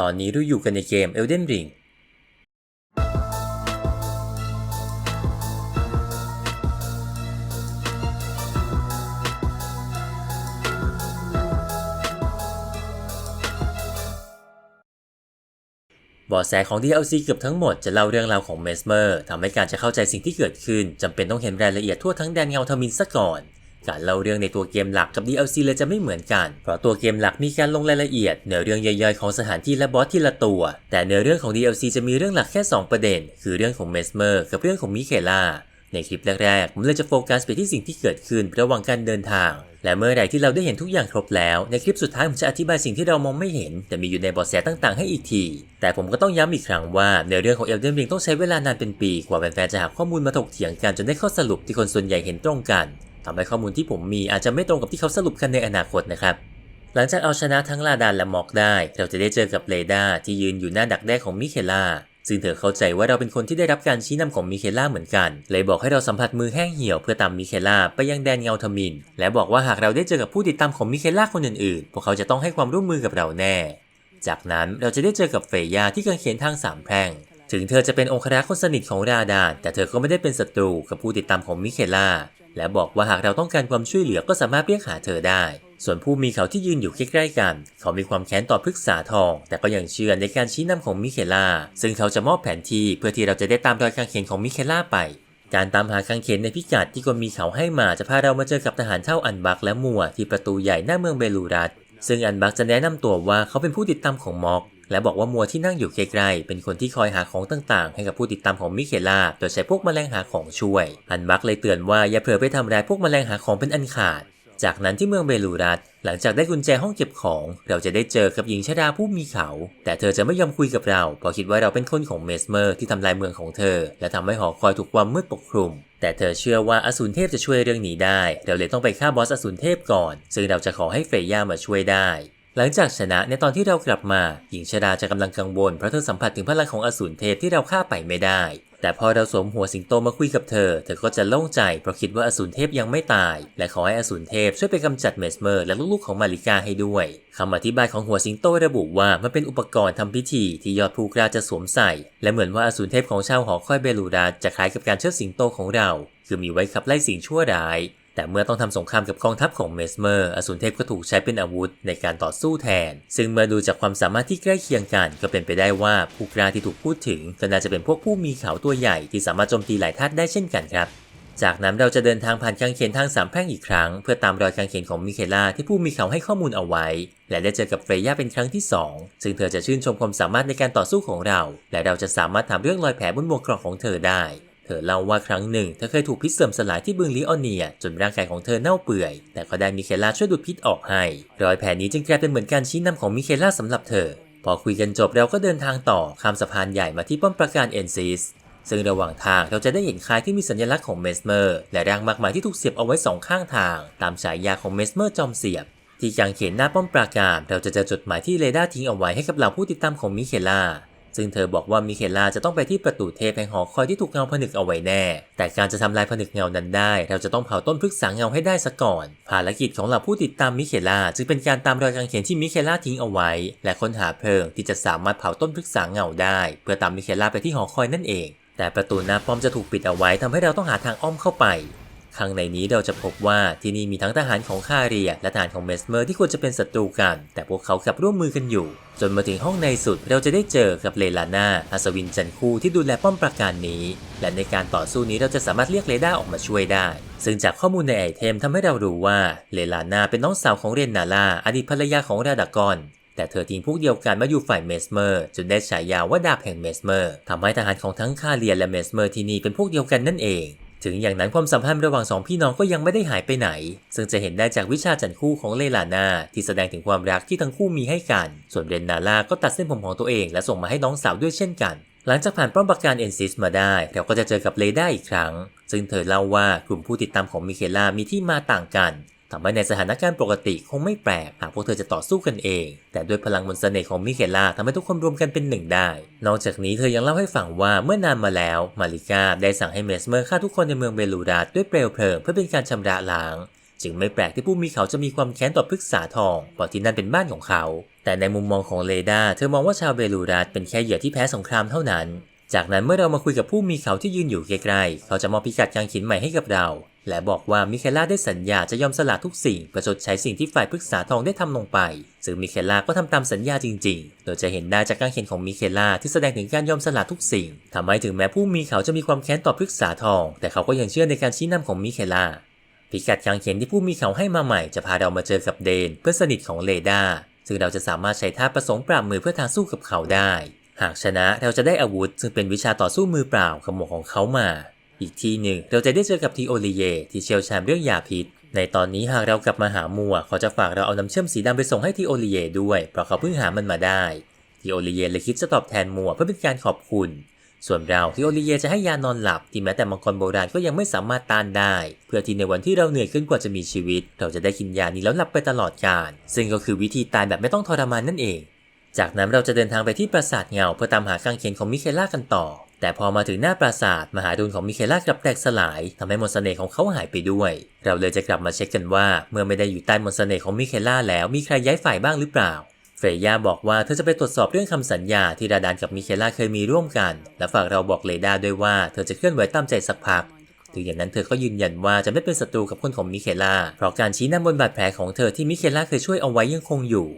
ตอนนี้เราอยู่กันในเกม Elden Ring บาะแสของ DLC เกือบทั้งหมดจะเล่าเรื่องราวของเมสเมอร์ทำให้การจะเข้าใจสิ่งที่เกิดขึ้นจำเป็นต้องเห็นรายละเอียดทั่วทั้งแดนเงาทมินซะก่อน การเล่าเรื่องในตัวเกมหลักกับ DLC เลยจะไม่เหมือนกัน เพราะตัวเกมหลักมีการลงรายละเอียดเนื้อเรื่องย่อยๆของสถานที่และบอสทีละตัว แต่เนื้อเรื่องของ DLC จะมีเรื่องหลักแค่ 2 ประเด็น คือเรื่องของเมสเมอร์กับเรื่องของมิเคล่าในคลิปแรกๆ ผมเลยจะโฟกัสไปที่สิ่งที่เกิดขึ้นระหว่างการเดินทาง และเมื่อไหร่ที่เราได้เห็นทุกอย่างครบแล้ว ในคลิปสุดท้ายผมจะอธิบายสิ่งที่เรามองไม่เห็น แต่มีอยู่ในบาะแสต่างๆ ให้อีกที แต่ผมก็ต้องย้ำอีกครั้งว่าในเรื่องของ Elden Ring ต้องใช้เวลานานเป็นปี กว่าแฟนๆจะหาข้อมูลมาถกเถียงกันจนได้ข้อสรุปที่คนส่วนใหญ่เห็นตรงกัน ทำให้ข้อมูลที่ผมมีอาจจะไม่ตรงกับที่เขาสรุปกันในอนาคตนะครับ หลังจากเอาชนะทั้งลาดานและม็อกได้ เราจะได้เจอกับเลดาที่ยืนอยู่หน้าดักแด้ของมิเคล่าซึ่งเธอเข้าใจว่าเราเป็นคนที่ได้รับการชี้นำของมิเคล่าเหมือนกัน เลยบอกให้เราสัมผัสมือแห้งเหี่ยวเพื่อตามมิเคล่าไปยังแดนเงาทมิน และบอกว่าหากเราได้เจอกับผู้ติดตามของมิเคล่าคนอื่นๆ พวกเขาจะต้องให้ความร่วมมือกับเราแน่ จากนั้นเราจะได้เจอกับเฟยาที่กางเขนทางสามแพร่ง ถึงเธอจะเป็นองครักษ์คนสนิทของราดาน แต่เธอก็ไม่ได้เป็นศัตรูกับผู้ติดตามของมิเคล่า และบอกว่าหากเราต้องการความช่วยเหลือก็สามารถเรียกหาเธอได้ ส่วนผู้มีเขาที่ยืนอยู่ใกล้ๆกัน เขามีความแค้นต่อพฤกษาทอง แต่ก็ยังเชื่อในการชี้นำของมิเคล่า ซึ่งเขาจะมอบแผนที่เพื่อที่เราจะได้ตามรอยกางเขนของมิเคล่าไป การตามหากางเขนในพิกัดที่คนมีเขาให้มาจะพาเรามาเจอกับทหารเท่าอันบักและมัวที่ประตูใหญ่หน้าเมืองเบลูรัสซึ่งอันบักจะแนะนำตัวว่าเขาเป็นผู้ติดตามของม็อก และบอกว่ามัวที่นั่งอยู่ใกลๆเป็นคนที่คอยหาของต่างๆ ให้กับผู้ติดตามของมิเคล่าโดยใช้พวกแมลงหาของช่วย อันบักเลยเตือนว่าอย่าเผลอไปทำร้ายพวกแมลงหาของเป็นอันขาด จากนั้นที่เมืองเบลูรัสหลังจากได้กุญแจห้องเก็บของ เราจะได้เจอกับหญิงชราผู้มีเขา แต่เธอจะไม่ยอมคุยกับเราเพราะคิดว่าเราเป็นคนของเมสเมอร์ที่ทำลายเมืองของเธอ และทำให้หอคอยถูกความมืดปกคลุมแต่เธอเชื่อว่าอสูรเทพจะช่วยเรื่องนี้ได้ เราเลยต้องไปฆ่าบอสอสูรเทพก่อน ซึ่งเราจะขอให้เฟรย่ามาช่วยได้ หลังจากชนะในตอนที่เรากลับมา หญิงชราจะกำลังกังวลเพราะเธอสัมผัสถึงพลังของอสูรเทพที่เราฆ่าไปไม่ได้ แต่พอเราสวมหัวสิงโตมาคุยกับเธอ เธอก็จะโล่งใจเพราะคิดว่าอสูรเทพยังไม่ตาย และขอให้อสูรเทพช่วยไปกำจัดเมสเมอร์และลูกๆของมาริกาให้ด้วยคำอธิบายของหัวสิงโตระบุว่ามันเป็นอุปกรณ์ทำพิธีที่ยอดผู้กล้าจะสวมใส่ และเหมือนว่าอสูรเทพของชาวหอคอยเบลูรัสจะคล้ายกับการเชิดสิงโตของเรา คือมีไว้ขับไล่สิ่งชั่วร้าย แต่เมื่อต้องทำสงครามกับกองทัพของเมสเมอร์อสูรเทพก็ถูกใช้เป็นอาวุธในการต่อสู้แทน ซึ่งเมื่อดูจากความสามารถที่ใกล้เคียงกัน ก็เป็นไปได้ว่าผู้กล้าที่ถูกพูดถึงก็น่าจะเป็นพวกผู้มีเขาตัวใหญ่ที่สามารถโจมตีหลายท่าได้เช่นกันครับจากนั้นเราจะเดินทางผ่านกางเขนทางสามแพร่งอีกครั้ง เพื่อตามรอยกางเขนของมิเคล่าที่ผู้มีเขาให้ข้อมูลเอาไว้ และได้เจอกับเฟรย่าเป็นครั้งที่สองซึ่งเธอจะชื่นชมความสามารถในการต่อสู้ของเรา และเราจะสามารถถามเรื่องรอยแผลบนหมวกเกรอกของเธอได้ เธอเล่าว่าครั้งหนึ่งเธอเคยถูกพิษเสื่อมสลายที่บึงลิออนเนีย จนร่างกายของเธอเน่าเปื่อย แต่ก็ได้มิเคล่าช่วยดูดพิษออกให้ รอยแผลนี้จึงกลายเป็นเหมือนการชี้นำของมิเคล่าสำหรับเธอ พอคุยกันจบเราก็เดินทางต่อข้ามสะพานใหญ่มาที่ป้อมปราการเอนซิสซึ่งระหว่างทางเราจะได้เห็นคลายที่มีสัญลักษณ์ของเมสเมอร์ และร่างมากมายที่ถูกเสียบเอาไว้สองข้างทาง ตามฉายาของเมสเมอร์จอมเสียบ ที่กางเขนหน้าป้อมปราการ เราจะเจอจดหมายที่เรดาร์ทิ้งเอาไว้ให้กับเหล่าผู้ติดตามของมิเคล่า ซึ่งเธอบอกว่ามิเคล่าจะต้องไปที่ประตูเทพแห่งหอคอยที่ถูกเงาผนึกเอาไว้แน่ แต่การจะทำลายผนึกเงานั้นได้ เราจะต้องเผาต้นพฤกษาเงาให้ได้ซะก่อน ภารกิจของเหล่าผู้ติดตามมิเคล่าจึงเป็นการตามรอยกางเขนที่มิเคล่าทิ้งเอาไว้ และค้นหาเพลิงที่จะสามารถเผาต้นพฤกษาเงาได้ เพื่อตามมิเคล่าไปที่หอคอยนั่นเอง แต่ประตูหน้าป้อมจะถูกปิดเอาไว้ทำให้เราต้องหาทางอ้อมเข้าไป ข้างในนี้เราจะพบว่าที่นี่มีทั้งทหารของคาเรีย และทหารของเมสเมอร์ที่ควรจะเป็นศัตรูกัน แต่พวกเขากลับร่วมมือกันอยู่ จนมาถึงห้องในสุดเราจะได้เจอกับเลลาน่าอัศวินจันคูที่ดูแลป้อมปราการนี้ และในการต่อสู้นี้เราจะสามารถเรียกเรด้าออกมาช่วยได้ ซึ่งจากข้อมูลในไอเทมทำให้เรารู้ว่าเลลาน่าเป็นน้องสาวของเรนนาลาอดีตภรรยาของราดากอนแต่เธอทิ้งพวกเดียวกันมาอยู่ฝ่ายเมสเมอร์จนได้ฉายาว่าดาบแห่งเมสเมอร์ทำให้ทหารของทั้งคาเรียและเมสเมอร์ที่นี่เป็นพวกเดียวกันนั่นเอง ถึงอย่างนั้นความสัมพันธ์ระหว่างสองพี่น้องก็ยังไม่ได้หายไปไหน ซึ่งจะเห็นได้จากวิชาจันคู่ของเลลานาที่แสดงถึงความรักที่ทั้งคู่มีให้กัน ส่วนเรนนาลาก็ตัดเส้นผมของตัวเองและส่งมาให้น้องสาวด้วยเช่นกัน หลังจากผ่านป้อมปราการเอนซิสมาได้ เราก็จะเจอกับเลด้าอีกครั้ง ซึ่งเธอเล่าว่ากลุ่มผู้ติดตามของมิเคล่ามีที่มาต่างกัน ทำให้ในสถานการณ์ปกติคงไม่แปลกหากพวกเธอจะต่อสู้กันเอง แต่ด้วยพลังมนต์เสน่ห์ของมิเคล่าทำให้ทุกคนรวมกันเป็นหนึ่งได้ นอกจากนี้เธอยังเล่าให้ฟังว่าเมื่อนานมาแล้วมาริกาได้สั่งให้เมสเมอร์ฆ่าทุกคนในเมืองเบลูรัสด้วยเปลวเพลิงเพื่อเป็นการชำระล้าง จึงไม่แปลกที่ผู้มีเขาจะมีความแค้นต่อพฤกษาทองเพราะที่นั่นเป็นบ้านของเขา แต่ในมุมมองของเลดาเธอมองว่าชาวเบลูรัสเป็นแค่เหยื่อที่แพ้สงครามเท่านั้น จากนั้นเมื่อเรามาคุยกับผู้มีเขาที่ยืนอยู่ใกล้ๆเขาจะมอบพิกัดกางเขนใหม่ให้กับเรา และบอกว่ามิเคล่าได้สัญญาจะยอมสละทุกสิ่งเพื่อชดใช้สิ่งที่ฝ่ายปรึกษาทองได้ทำลงไป ซึ่งมิเคล่าก็ทำตามสัญญาจริง ๆ โดยจะเห็นได้จากกางเขียนของมิเคล่าที่แสดงถึงการยอมสละทุกสิ่งทำให้ถึงแม้ผู้มีเขาจะมีความแค้นต่อปรึกษาทอง แต่เขาก็ยังเชื่อในการชี้นำของมิเคล่าพิกัดกางเขียนที่ผู้มีเขาให้มาใหม่จะพาเรามาเจอกับเดน เพื่อนสนิทของเลดาซึ่งเราจะสามารถใช้ท่าประสงค์ปราบมือเพื่อทางสู้กับเขาได้ หากชนะเราจะได้อาวุธ ซึ่งเป็นวิชาต่อสู้มือเปล่ากับหมวกของเขามา อีกทีหนึ่งเราจะได้เจอกับทีโอลิเยที่เชี่ยวชาญเรื่องยาพิษ ในตอนนี้หากเรากลับมาหามัวเขาจะฝากเราเอาน้ำเชื่อมสีดำไปส่งให้ทีโอลิเยด้วยเพราะเขาเพิ่งหามันมาได้ทีโอลิเยเลยคิดจะตอบแทนมัวเพื่อเป็นการขอบคุณ ส่วนเราทีโอลิเยจะให้ยานอนหลับที่แม้แต่มังกรโบราณก็ยังไม่สามารถต้านได้ เพื่อที่ในวันที่เราเหนื่อยขึ้นกว่าจะมีชีวิต เราจะได้กินยานี้แล้วหลับไปตลอดกาลซึ่งก็คือวิธีตายแบบไม่ต้องทรมานนั่นเอง จากนั้นเราจะเดินทางไปที่ปราสาทเงาเพื่อตามหากางเขนของมิเคล่ากันต่อ แต่พอมาถึงหน้าปราสาทมหาดุลของมิเคล่ากลับแตกสลายทำให้มนต์เสน่ห์ของเขาหายไปด้วย เราเลยจะกลับมาเช็คกันว่า เมื่อไม่ได้อยู่ใต้มนต์เสน่ห์ของมิเคล่าแล้วมีใครย้ายฝ่ายบ้างหรือเปล่าเฟรย่าบอกว่าเธอจะไปตรวจสอบเรื่องคำสัญญาที่ราดานกับมิเคล่าเคยมีร่วมกัน และฝากเราบอกเลดาด้วยว่าเธอจะเคลื่อนไหวตามใจสักพักถึงอย่างนั้นเธอก็ยืนยันว่าจะไม่เป็นศัตรูกับคนของมิเคล่าเพราะการชี้นำบนบาดแผลของเธอที่มิเคล่าเคยช่วยเอาไว้ยังคงอยู่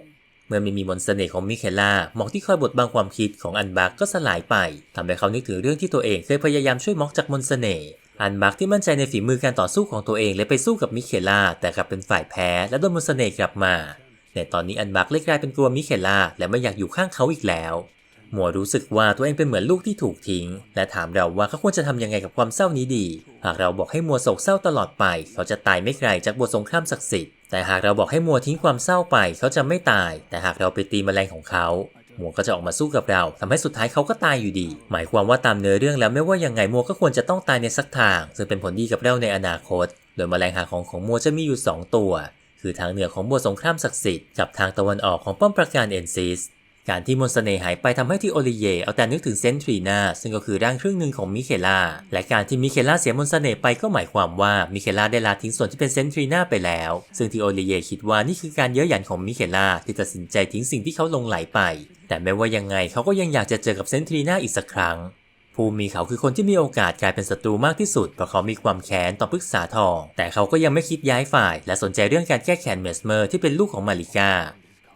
เมื่อไม่มีมนต์เสน่ห์ของมิเคล่าหมอกที่คอยบดบังความคิดของอันบักก็สลายไปทำให้เขานึกถึงเรื่องที่ตัวเองเคยพยายามช่วยม็อกจากมนต์เสน่ห์อันบักที่มั่นใจในฝีมือการต่อสู้ของตัวเองและไปสู้กับมิเคล่าแต่กลับเป็นฝ่ายแพ้และโดนมนต์เสน่ห์กลับมาในตอนนี้อันบักเลยกลายเป็นกลัวมิเคล่าและไม่อยากอยู่ข้างเขาอีกแล้ว มัวรู้สึกว่าตัวเองเป็นเหมือนลูกที่ถูกทิ้ง และถามเราว่าเขาควรจะทำยังไงกับความเศร้านี้ดี หากเราบอกให้มัวโศกเศร้าตลอดไป เขาจะตายไม่ไกลจากบทสงครามศักดิ์สิทธิ์แต่หากเราบอกให้มัวทิ้งความเศร้าไป เขาจะไม่ตาย แต่หากเราไปตีแมลงของเขามัวก็จะออกมาสู้กับเราทำให้สุดท้ายเขาก็ตายอยู่ดี หมายความว่าตามเนื้อเรื่องแล้วไม่ว่ายังไงมัวก็ควรจะต้องตายในสักทาง ซึ่งเป็นผลดีกับเราในอนาคต โดยแมลงหาของของมัวจะมีอยู่ 2 ตัว คือทางเหนือของบทสงครามศักดิ์สิทธิ์กับทางตะวันออกของป้อมปราการเอนซิส การที่มนต์เสน่ห์หายไปทำให้ที่โอลิเยเอาแต่นึกถึงเซนทรีนาซึ่งก็คือร่างครึ่งหนึ่งของมิเคล่าและการที่มิเคล่าเสียมนต์เสน่ห์ไปก็หมายความว่ามิเคล่าได้ละทิ้งส่วนที่เป็นเซนทรีนาไปแล้ว ซึ่งที่โอลิเยคิดว่านี่คือการเย้ยหยันของมิเคล่าที่ตัดสินใจทิ้งสิ่งที่เขาลงไหลไป แต่ไม่ว่ายังไงเขาก็ยังอยากจะเจอกับเซนทรีนาอีกสักครั้งภูมิเขาคือคนที่มีโอกาสกลายเป็นศัตรูมากที่สุดเพราะเขามีความแค้นต่อปรึกษาทอง แต่เขาก็ยังไม่คิดย้ายฝ่าย และสนใจเรื่องการแก้แค้นเมสเมอร์ที่เป็นลูกของมาริกา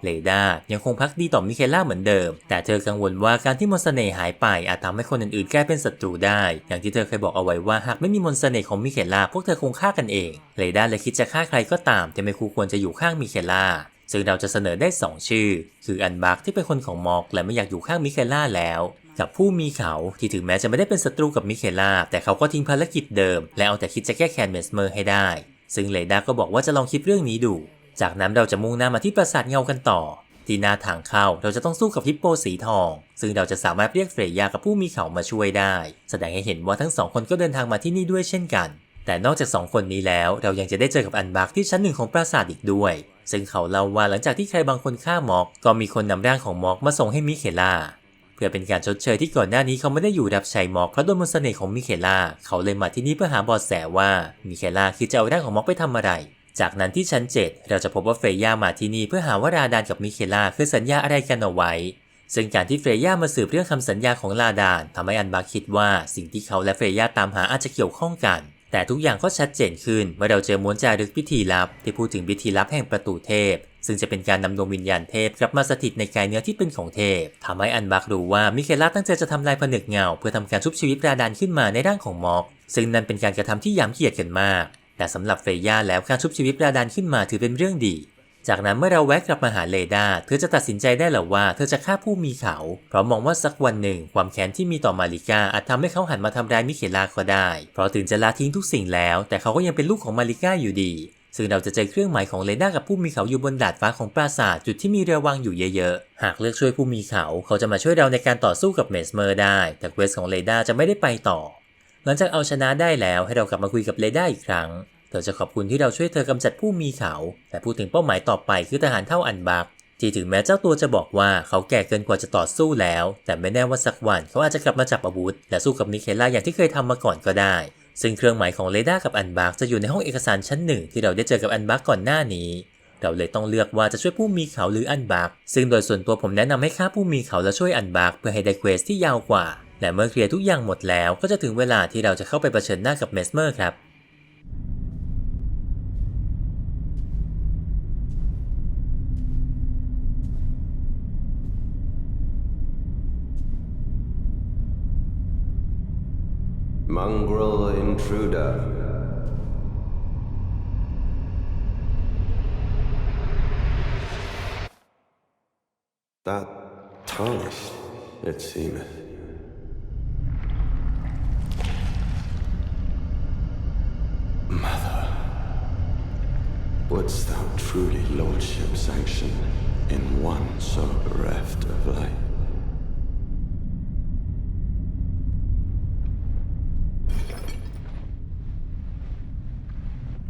เลดายังคงพักดีต่อมิเคล่าเหมือนเดิม แต่เธอกังวลว่าการที่มนต์เสน่ห์หายไปอาจทำให้คนอื่นๆกลายเป็นศัตรูได้ อย่างที่เธอเคยบอกเอาไว้ว่าหากไม่มีมนต์เสน่ห์ของมิเคล่าพวกเธอคงฆ่ากันเองเลดาเลยคิดจะฆ่าใครก็ตามที่ไม่คู่ควรจะอยู่ข้างมิเคล่าซึ่งเราจะเสนอได้ 2 ชื่อ คืออันบักที่เป็นคนของมอกและไม่อยากอยู่ข้างมิเคล่าแล้วกับผู้มีเขาที่ถึงแม้จะไม่ได้เป็นศัตรูกับมิเคล่าแต่เขาก็ทิ้งภารกิจเดิม และเอาแต่คิดจะแก้แค้นเมสเมอร์ให้ได้ ซึ่งเลดาก็บอกว่าจะลองคิดเรื่องนี้ดู จากนั้นเราจะมุ่งหน้ามาที่ปราสาทเงากันต่อ ที่หน้าทางเข้าเราจะต้องสู้กับฮิปโปสีทอง ซึ่งเราจะสามารถเรียกเฟรยากับผู้มีเขามาช่วยได้ แสดงให้เห็นว่าทั้งสองคนก็เดินทางมาที่นี่ด้วยเช่นกัน แต่นอกจากสองคนนี้แล้วเรายังจะได้เจอกับอันบักที่ชั้นหนึ่งของปราสาทอีกด้วย ซึ่งเขาเล่าว่าหลังจากที่ใครบางคนฆ่าม็อกก็มีคนนำร่างของม็อกมาส่งให้มิเคล่าเพื่อเป็นการชดเชยที่ก่อนหน้านี้เขาไม่ได้อยู่รับใช้ม็อกเพราะโดนมนต์เสน่ห์ของมิเคล่าเขาเลยมาที่นี่เพื่อหาเบอดแสว่ามิเคล่าคิดจะเอาร่างของม็อกไปทำอะไร จากนั้นที่ชั้น 7 เราจะพบว่าเฟรย่ามาที่นี่เพื่อหาว่าราดานกับมิเคล่าเคยสัญญาอะไรกันเอาไว้ ซึ่งการที่เฟรย่ามาสืบเรื่องคำสัญญาของลาดานทำให้อันบักคิดว่าสิ่งที่เขาและเฟรย่าตามหาอาจจะเกี่ยวข้องกัน แต่ทุกอย่างก็ชัดเจนขึ้นเมื่อเราเจอม้วนจารึกพิธีลับ ที่พูดถึงพิธีลับแห่งประตูเทพ ซึ่งจะเป็นการนำดวงวิญญาณเทพกลับมาสถิตในกายเนื้อที่เป็นของเทพทำให้อันบักรู้ว่ามิเคล่าตั้งใจจะทำลายผนึกเงาเพื่อทำการชุบชีวิตราดานขึ้นมาในร่างของม็อกซึ่งนั่นเป็นการกระทำที่ย้ำเกียดกันมาก แต่สำหรับเฟรย่าแล้วการชุบชีวิตราดานขึ้นมาถือเป็นเรื่องดี จากนั้นเมื่อเราแวะกลับมาหาเลดาเธอจะตัดสินใจได้แล้วว่าเธอจะฆ่าผู้มีเขา เพราะมองว่าสักวันหนึ่งความแค้นที่มีต่อมาริกาอาจทำให้เขาหันมาทำร้ายมิเคลาก็ได้ เพราะถึงจะละทิ้งทุกสิ่งแล้ว แต่เขาก็ยังเป็นลูกของมาริกาอยู่ดีซึ่งเราจะเจอเครื่องหมายของเลด้ากับผู้มีเขาอยู่บนดาดฟ้าของปราสาทจุดที่มีเรือวางอยู่เยอะๆ หากเลือกช่วยผู้มีเขา เขาจะมาช่วยเราในการต่อสู้กับเมสเมอร์ได้ แต่เควสของเลด้าจะไม่ได้ไปต่อ หลังจากเอาชนะได้แล้วให้เรากลับมาคุยกับเลด้าอีกครั้ง เธอจะขอบคุณที่เราช่วยเธอกำจัดผู้มีเขา แต่พูดถึงเป้าหมายต่อไปคือทหารเท่าอันบักที่ถึงแม้เจ้าตัวจะบอกว่าเขาแก่เกินกว่าจะต่อสู้แล้ว แต่ไม่แน่ว่าสักวันเขาอาจจะกลับมาจับอาวุธ และสู้กับมิเคล่าอย่างที่เคยทำมาก่อนก็ได้ ซึ่งเครื่องหมายของเลด้ากับอันบักจะอยู่ในห้องเอกสารชั้นหนึ่งที่เราได้เจอกับอันบักก่อนหน้านี้ เราเลยต้องเลือกว่าจะช่วยผู้มีเขาหรืออันบักซึ่งโดยส่วนตัวผมแนะนำให้ฆ่าผู้มีเขาและช่วยอันบักเพื่อให้ได้เควสที่ยาวกว่า และเมื่อเคลียร์ทุกอย่างหมดแล้วก็จะถึงเวลาที่เราจะเข้าไปเผชิญหน้ากับเมสเมอร์ครับ Mongrel intruder. That tarnished, it seemeth. Wouldst thou truly lordship sanction in one so bereft of life?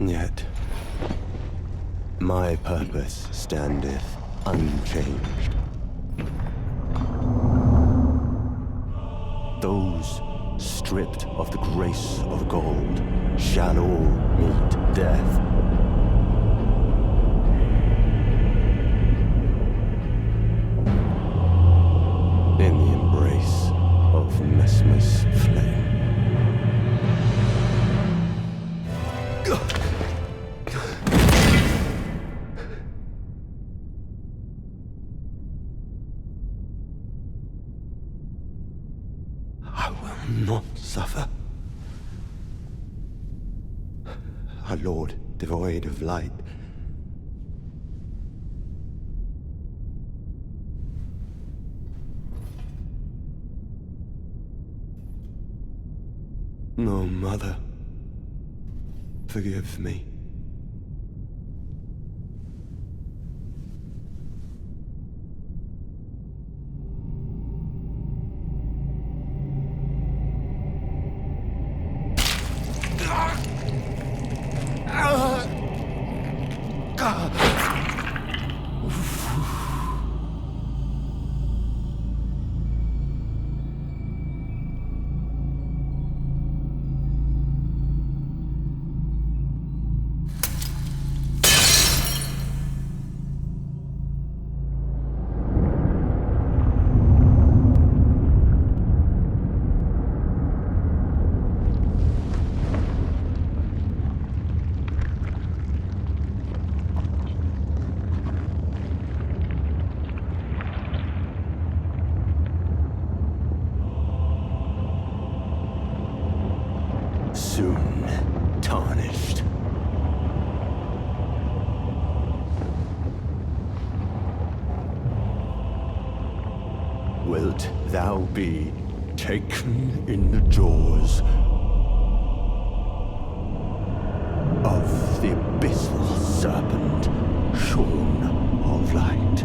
Yet, my purpose standeth unchanged. Those stripped of the grace of gold shall all meet death. Not suffer. Our Lord, devoid of light. No, Mother. Forgive me. Soon tarnished. Wilt thou be taken in the jaws of the abyssal serpent, shorn of light?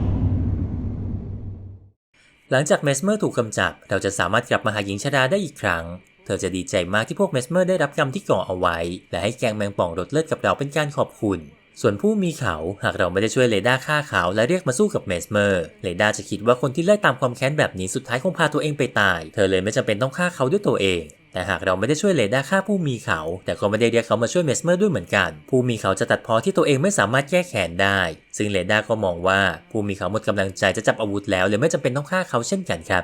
หลังจากเมสเมอร์ถูกกำจัด เราจะสามารถกลับมาหาหญิงชราได้อีกครั้ง ธอจะดีใจมากที่พวกเมสเมอร์ได้รับกรรมที่ก่อเอาไว้ และให้แกงแมงป่องรดเลือดกับเราเป็นการขอบคุณ ส่วนผู้มีเขาหากเราไม่ได้ช่วยเลด้าฆ่าเขาและเรียกมาสู้กับเมสเมอร์ เลด้าจะคิดว่าคนที่ไล่ตามความแค้นแบบนี้สุดท้ายคงพาตัวเองไปตาย เธอเลยไม่จำเป็นต้องฆ่าเขาด้วยตัวเองแต่หากเราไม่ได้ช่วยเลด้าฆ่าผู้มีเขา แต่ก็ไม่ได้เรียกเขามาช่วยเมสเมอร์ด้วยเหมือนกัน ผู้มีเขาจะตัดพอที่ตัวเองไม่สามารถแก้แค้นได้ ซึ่งเลด้าก็มองว่าผู้มีเขาหมดกำลังใจจะจับอาวุธแล้วเลยไม่จำเป็นต้องฆ่าเขาเช่นกันครับ